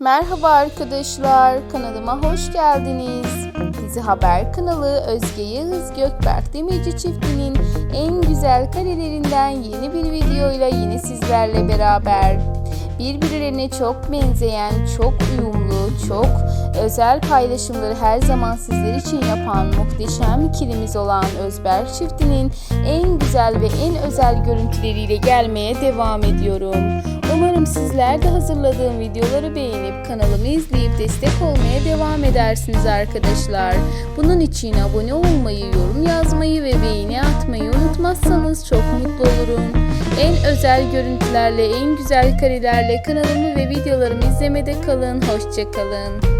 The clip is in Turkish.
Merhaba arkadaşlar, kanalıma hoş geldiniz. Dizi Haber kanalı Özge Yağız Gökberk Demirci çiftinin en güzel karelerinden yeni bir videoyla yine sizlerle beraber. Birbirlerine çok benzeyen, çok uyumlu, çok özel paylaşımları her zaman sizler için yapan muhteşem ikilimiz olan Özberk çiftinin en güzel ve en özel görüntüleriyle gelmeye devam ediyorum. Umarım sizler de hazırladığım videoları beğenip kanalımı izleyip destek olmaya devam edersiniz arkadaşlar. Bunun için abone olmayı, yorum yazmayı ve beğeni atmayı unutmazsanız çok mutlu olurum. En özel görüntülerle, en güzel karelerle kanalımı ve videolarımı izlemede kalın. Hoşçakalın.